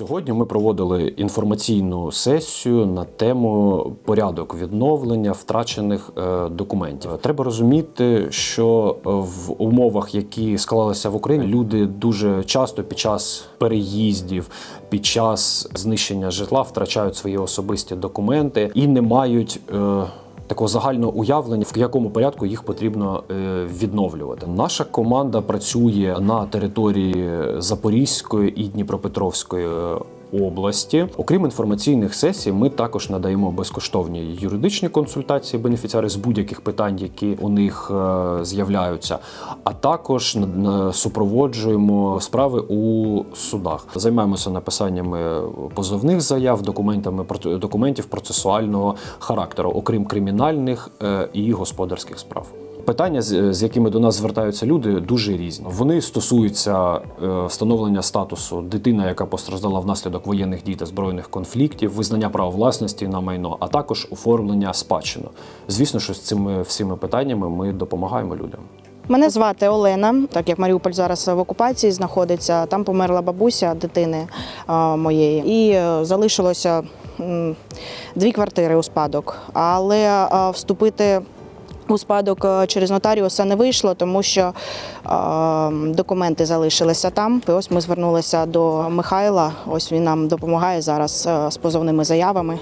Сьогодні ми проводили інформаційну сесію на тему порядок відновлення втрачених е, документів. Треба розуміти, що е, в умовах, які склалися в Україні, люди дуже часто під час переїздів, під час знищення житла втрачають свої особисті документи і не мають. Такого загального уявлення, в якому порядку їх потрібно е, відновлювати. Наша команда працює на території Запорізької і Дніпропетровської е, області. Окрім інформаційних сесій, ми також надаємо безкоштовні юридичні консультації бенефіціарів з будь-яких питань, які у них е, з'являються, а також супроводжуємо справи у судах. Займаємося написаннями позовних заяв, документами документів процесуального характеру, окрім кримінальних е, і господарських справ. Питання, з якими до нас звертаються люди, дуже різні. Вони стосуються е, встановлення статусу дитина, яка постраждала внаслідок воєнних дій та збройних конфліктів, визнання права власності на майно, а також оформлення спадщини. Звісно, що з цими всіми питаннями ми допомагаємо людям. Мене звати Олена, так як Маріуполь зараз в окупації знаходиться. Там померла бабуся дитини моєї, і е, залишилося дві квартири у спадок. Але вступити у спадок е, через нотаріуса не вийшло, тому що документи залишилися там. І ось ми звернулися до Михайла. Ось він нам допомагає зараз е, з позовними заявами.